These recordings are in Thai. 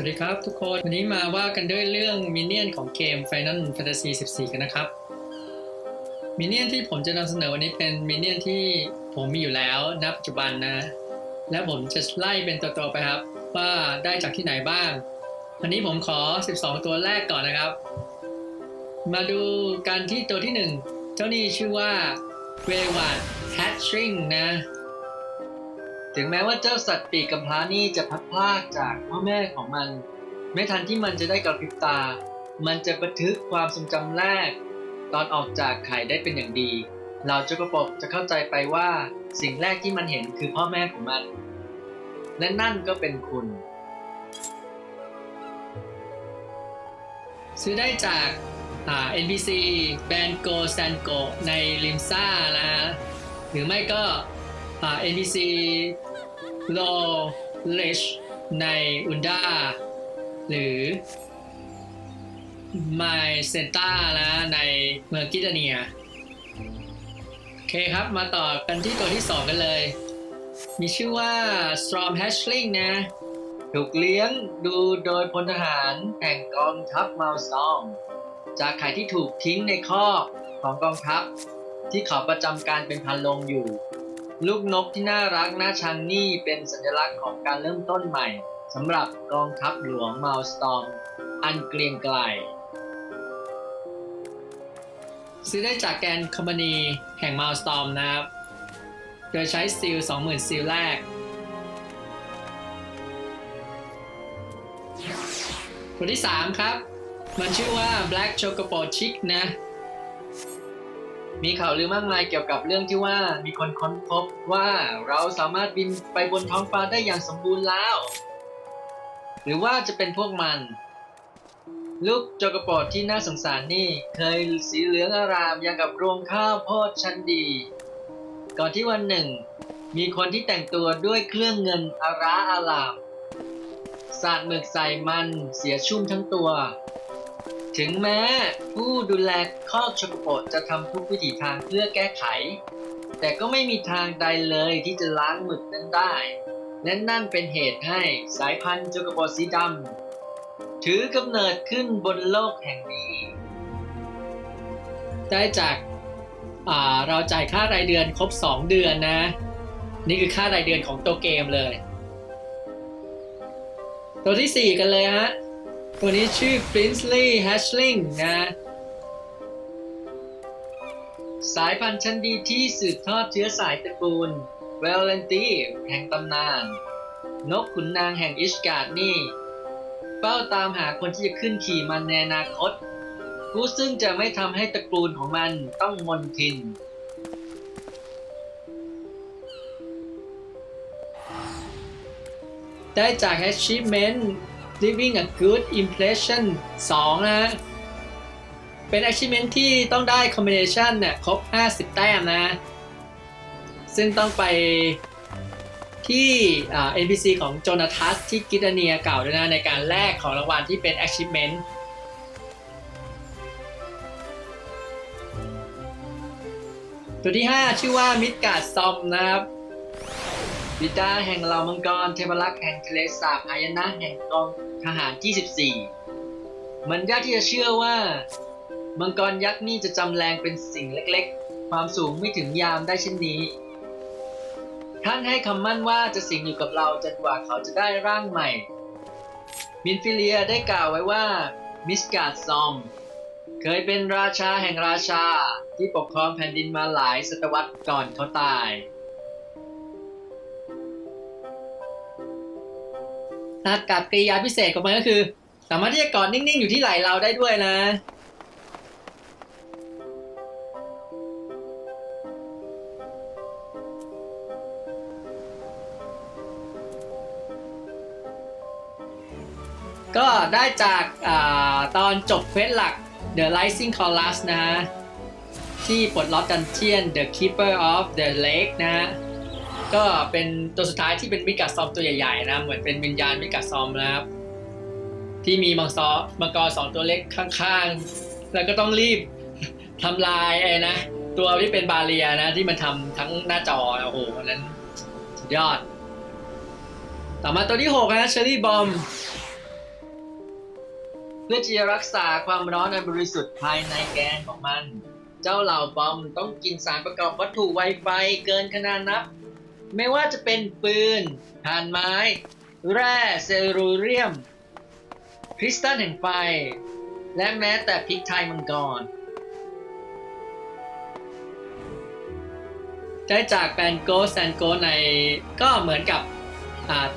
วัสดีครับทุกคน วันนี้มาว่ากันด้วยเรื่องมินเนี่ยนของเกม Final Fantasy 14 กันนะครับ มินเนี่ยนที่ผมจะนำเสนอวันนี้เป็นมินเนี่ยนที่ผมมีอยู่แล้วณปัจจุบันนะ และผมจะไล่เป็นตัวๆไปครับ ว่าได้จากที่ไหนบ้าง วันนี้ผมขอ 12 ตัวแรกก่อนนะครับ มาดูกันที่ตัวที่ 1 เจ้านี่ชื่อว่าเววัตแฮตชริงนะ ถึงแม้ว่าเจ้าสัตว์ปีกกำพร้านี่จะพัดพรากจากพ่อแม่ของมัน ไม่ทันที่มันจะได้กระพริบตา มันจะบันทึกความทรงจำแรก ตอนออกจากไข่ได้เป็นอย่างดี เราเจ้ากระปกจะเข้าใจไปว่าสิ่งแรกที่มันเห็นคือพ่อแม่ของมัน และนั่นก็เป็นคุณ ซื้อได้จากอ่า NPC แบรนด์โกแซนโกในลิมซ่านะ หรือไม่ก็ NPC โลเลชในอุนดาหรือ My c e n t a นะในเมืองกิตาเนียโอเคครับมาต่อกันที่ตัวที่ 2 กันเลย มีชื่อว่า Storm Hatchling นะถูกเลี้ยงดูโดยพลทหารแห่งกองทัพมาลซอง จากไข่ที่ถูกทิ้งในคอกของกองทัพ ที่เขาประจำการเป็นพันลงอยู่ ลูกนกที่น่ารักน่าชังนี่เป็นสัญลักษณ์ของการเริ่มต้นใหม่สำหรับกองทัพหลวงมาลสตอม อันเกรียงไกล ซื้อได้จากแกนคอมพานีแห่งมาลสตอมนะครับ โดยใช้ซีล20,000ซีลแรกตัวที่ 3 ครับ มันชื่อว่า Black Chocobo Chick นะ มีข่าวลือมากมายเกี่ยวกับเรื่องที่ว่ามีคนค้นพบว่าเราสามารถบินไปบนท้องฟ้าได้อย่างสมบูรณ์แล้ว หรือว่าจะเป็นพวกมัน ลูกจกระโปดที่น่าสงสารนี่เคยสีเหลืองอารามอย่างกับรวงข้าวโพดชั้นดี ก่อนที่วันหนึ่ง มีคนที่แต่งตัวด้วยเครื่องเงินอาราอารามสาดหมึกใส่มันเสียชุ่มทั้งตัว ถึงแม้ผู้ดูแลคอกชกโปดจะทำทุกวิถีทางเพื่อแก้ไข แต่ก็ไม่มีทางใดเลยที่จะล้างหมึกนั้นได้และนั่นเป็นเหตุให้สายพันธุ์โจกโปดสีดำถือกำเนิดขึ้นบนโลกแห่งนี้ ได้จากาเราจ่ายค่ารายเดือนครบ 2 เดือนนะ นี่คือค่ารายเดือนของตัวเกมเลย ตัวที่ 4 กันเลยฮะ ตัวนี้ชื่อ Princely Hatchling นะ สายพันธุ์ชั้นดีที่สืบทอดเชื้อสายตระกูล v a l e n t i แห่งตำนาน นกขุนนางแห่งอิชการ์ดนี่เป้าตามหาคนที่จะขึ้นขี่มันในอนาคต ผู้ซึ่งจะไม่ทำให้ตระกูลของมันต้องมนทินได้จาก Achievement Leaving a Good Impression 2นะฮะเป็น Achievement ที่ต้องได้ Combination เนี่ยครบ 50 แต้มนะ ซึ่งต้องไปที่อ่า NPC ของโจนาทัสที่กิตาเนียเก่าด้วยนะ ในการแลกของรางวัลที่เป็น Achievement ตัวที่ 5 ชื่อว่ามิดการ์ดซอมนะครับ บิดาแห่งเหล่ามังกรเทพรักษ์แห่งทะเลสาบอายนะแห่งกองทหารที่14มันยากที่จะเชื่อว่า มังกรยักษ์นี่จะจำแรงเป็นสิ่งเล็กๆ ความสูงไม่ถึงยามได้เช่นนี้ ท่านให้คำมั่นว่าจะสิงอยู่กับเราจนกว่าเขาจะได้ร่างใหม่ มินฟิเลียได้กล่าวไว้ว่ามิสกาดซอม เคยเป็นราชาแห่งราชาที่ปกครองแผ่นดินมาหลายศตวรรษก่อนเขาตาย ถ้ากับกริยาพิเศษของมันก็คือ สามารถที่จะกอดนิ่งๆอยู่ที่ไหล่เราได้ด้วยนะก็ได้จากอาตอนจบเควสหลัก The Rising Chorus นะฮะที่ปลดล็อกดันเจียน The Keeper of the Lake นะฮะ ก็เป็นตัวสุดท้ายที่เป็นมิกาซอมตัวใหญ่ๆนะ เหมือนเป็นวิญญาณมิกาซอมนะครับ ที่มีมังซอมังกรสองตัวเล็กข้างๆ แล้วก็ต้องรีบทำลายไอ้นะ ตัวที่เป็นบาเรียนะ ที่มันทำทั้งหน้าจอโอ้โหนั้นยอด ต่อมาตัวที่6นะเชอรี่บอมเพื่อที่จะรักษาความร้อนอันบริสุทธิ์ภายในแกนของมัน เจ้าเหล่าบอมต้องกินสารประกอบวัตถุไวไฟเกินขนาดนับ ไม่ว่าจะเป็นปืนถ่านไม้ แร่เซรูเรียม คริสตัลแห่งไฟ และแม้แต่พริกไทยมังกร ได้จากแบรนโกสแอนโกในก็เหมือนกับ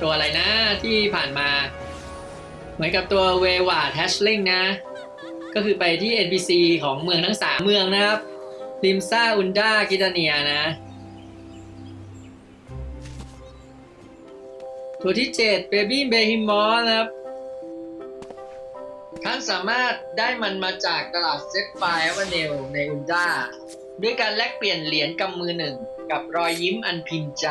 ตัวอะไรนะที่ผ่านมา เหมือนกับตัวเววาแทชลิงนะ ก็คือไปที่ NPC ของเมืองทั้ง3เมืองนะครับริมซาอุนดากิตาเนียนะ ตัวที่7 Baby b e h e m o t h นะครับ ท่านสามารถได้มันมาจากตลาดเซ็ตไฟอเวเนลในอุนดาด้วยการแลกเปลี่ยนเหรียญกำมือหนึ่งกับรอยยิ้มอันพิมพ์ใจ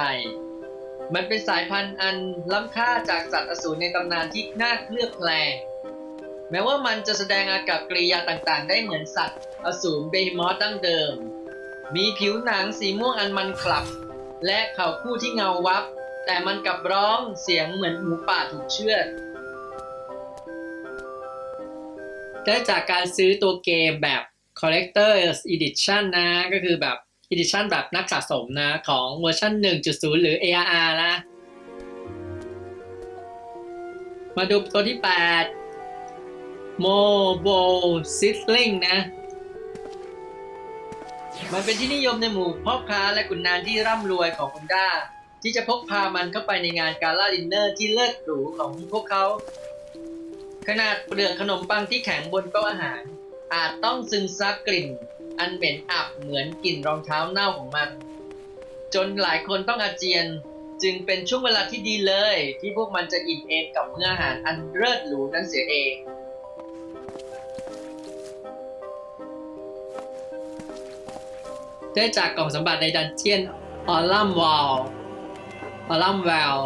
มันเป็นสายพันธุ์อันล้ำค่าจากสัตว์อสูรในตำนานที่น่าเคลือบแคลงแม้ว่ามันจะแสดงอากับกริยาต่างๆ ได้เหมือนสัตว์อสูรเบฮิมอสดั้งเดิม มีผิวหนังสีม่วงอันมันคลับ และเข่าคู่ที่เงาวับ แต่มันกลับร้องเสียงเหมือนหมูป่าถูกเชือดได้จากการซื้อตัวเกมแบบ Collector's Edition นะ ก็คือแบบ Edition แบบนักสะสมนะ ของเวอร์ชัน1.0 หรือ ARR นะ มาดูตัวที่ 8 Mobo Sizzling นะ มันเป็นที่นิยมในหมู่พ่อค้าและขุนนางที่ร่ำรวยของอุนด้า ที่จะพกพามันเข้าไปในงานการล่าดินเนอร์ที่เลิศหรูของพวกเขา ขนาดเปลือกขนมปังที่แข็งบนโต๊ะอาหาร อาจต้องซึมซับกลิ่น อันเหม็นอับเหมือนกลิ่นรองเท้าเน่าของมัน จนหลายคนต้องอาเจียนจึงเป็นช่วงเวลาที่ดีเลย ที่พวกมันจะอิ่มเอมกับเมื้ออาหารอันเลิศหรูนั้นเสียเองได้จากกล่องสมบัติในดันเจียนออลัมวอล อลัมแวล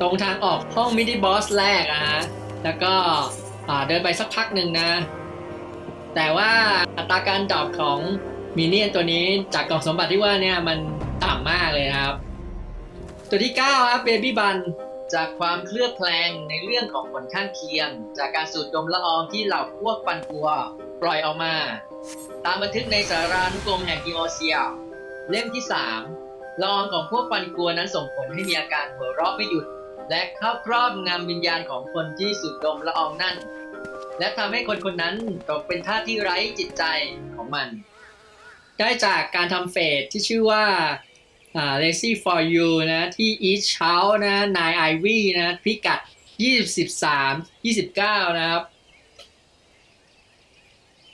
ตรงทางออกห้องมินิบอสแรกอะฮะ แล้วก็เดินไปสักพักหนึ่งนะ แต่ว่าอัตราการดรอปของมินเนี่ยนตัวนี้จากกล่องสมบัติที่ว่าเนี่ยมันต่ำมากเลยครับ ตัวที่ 9ครับเบบี้บันจากความเคลือบแคลงในเรื่องของผลข้างเคียง จากการสูดดมละอองที่เหล่าพวกปันกัวปล่อยออกมา ตามบันทึกในสารานุกรมแห่งกิโอเซียเล่มที่ 3 ละอองของพวกปันกัวนั้นส่งผลให้มีอาการหัวเราะไม่หยุด และเข้าครอบงำวิญญาณของคนที่สูดดมละอองนั่น และทำให้คนคนนั้นตกเป็นท่าที่ไร้จิตใจของมัน ได้จากการทำเฟสที่ชื่อว่าอ่า Lazy for You นะที่ East House นะนาย Ivy นะพิกัด 23 29 นะครับ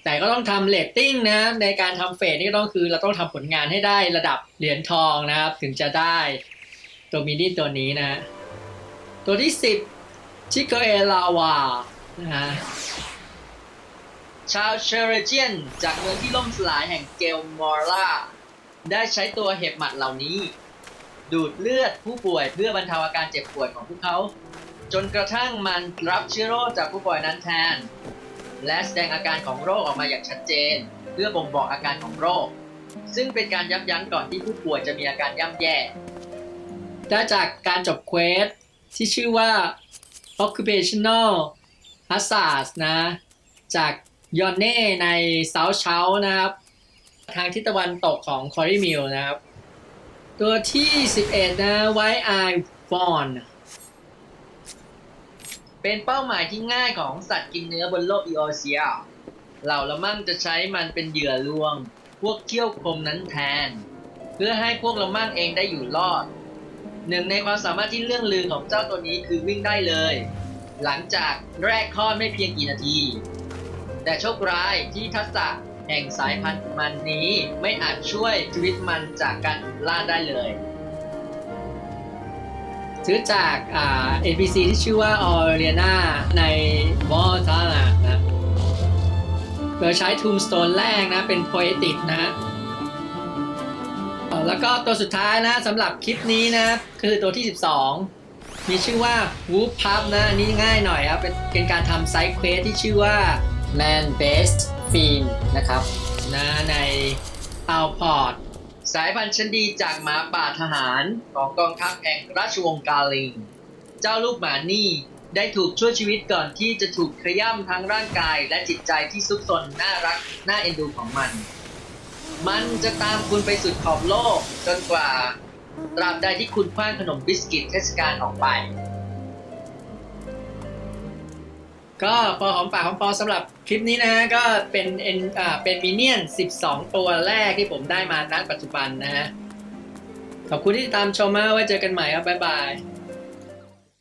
แต่ก็ต้องทำเรตติ้งนะในการทำเฟสนี่ก็ต้องคือเราต้องทำผลงานให้ได้ระดับเหรียญทองนะครับ ถึงจะได้ตัวมินิตัวนี้นะ ตัวที่ 10 ชิโกเอลาวานะฮะชาวเชอร์เจียน จากเมืองที่ล่มสลายแห่งเกลมอร่า ได้ใช้ตัวเห็บหมัดเหล่านี้ ดูดเลือดผู้ป่วยเพื่อบรรเทาอาการเจ็บป่วยของพวกเขา จนกระทั่งมันรับเชื้อโรคจากผู้ป่วยนั้นแทน และแสดงอาการของโรคออกมาอย่างชัดเจน เพื่อบ่งบอกอาการของโรค ซึ่งเป็นการยับยั้งก่อนที่ผู้ป่วยจะมีอาการย่ำแย่ได้จากการจบเควสที่ชื่อว่า occupational hazards นะ จากยอนเน่ใน South c h o u นะครับ ทางทิศตะวันตกของคอริมิลนะครับ ตัวที่ 11 นะ White Eye Fawn เป็นเป้าหมายที่ง่ายของสัตว์กินเนื้อบนโลกอีโอเซียเหล่าละมั่งจะใช้มันเป็นเหยื่อลวง พวกเขี้ยวคมนั้นแทน เพื่อให้พวกละมั่งเองได้อยู่รอด หนึ่งในความสามารถที่เรื่องลือของเจ้าตัวนี้คือวิ่งได้เลย หลังจากแรกคลอดไม่เพียงกี่นาที แต่โชคร้ายที่ทักษะแห่งสายพันธุ์มันนี้ไม่อาจช่วยชีวิตมันจากการล่าได้เลย ซื้อจากอ่า NPC ที่ชื่อว่าออเรียนาในวอลทานะนะโดยใช้ Tombstone แรกนะเป็น Poetic นะฮะแล้วก็ตัวสุดท้ายนะสำหรับคลิปนี้นะคือตัวที่ 12 มีชื่อว่า Whoop Pub นะอันนี้ง่ายหน่อยครับเป็นการทำไซด์เควสที่ชื่อว่า Man Based Fiend นะครับนะใน a l p o r t สายพันธุ์ชั้นดีจากหมาป่าทหารของกองทัพแห่งราชวงศ์กาลิง เจ้าลูกหมานี่ได้ถูกช่วยชีวิตก่อนที่จะถูกขย้ำทั้งร่างกายและจิตใจที่ซุกซนน่ารักน่าเอ็นดูของมัน มันจะตามคุณไปสุดขอบโลกจนกว่า ตราบใดที่คุณคว้างขนมบิสกิตเทศกาลออกไป ก็พอหอมปากหอมคอสำหรับคลิปนี้นะฮะก็เป็นเอ็นอ่าเป็นมิเนียน 12 ตัวแรกที่ผมได้มาณปัจจุบันนะฮะขอบคุณที่ติดตามชมมาไว้เจอกันใหม่ครับบ๊ายบาย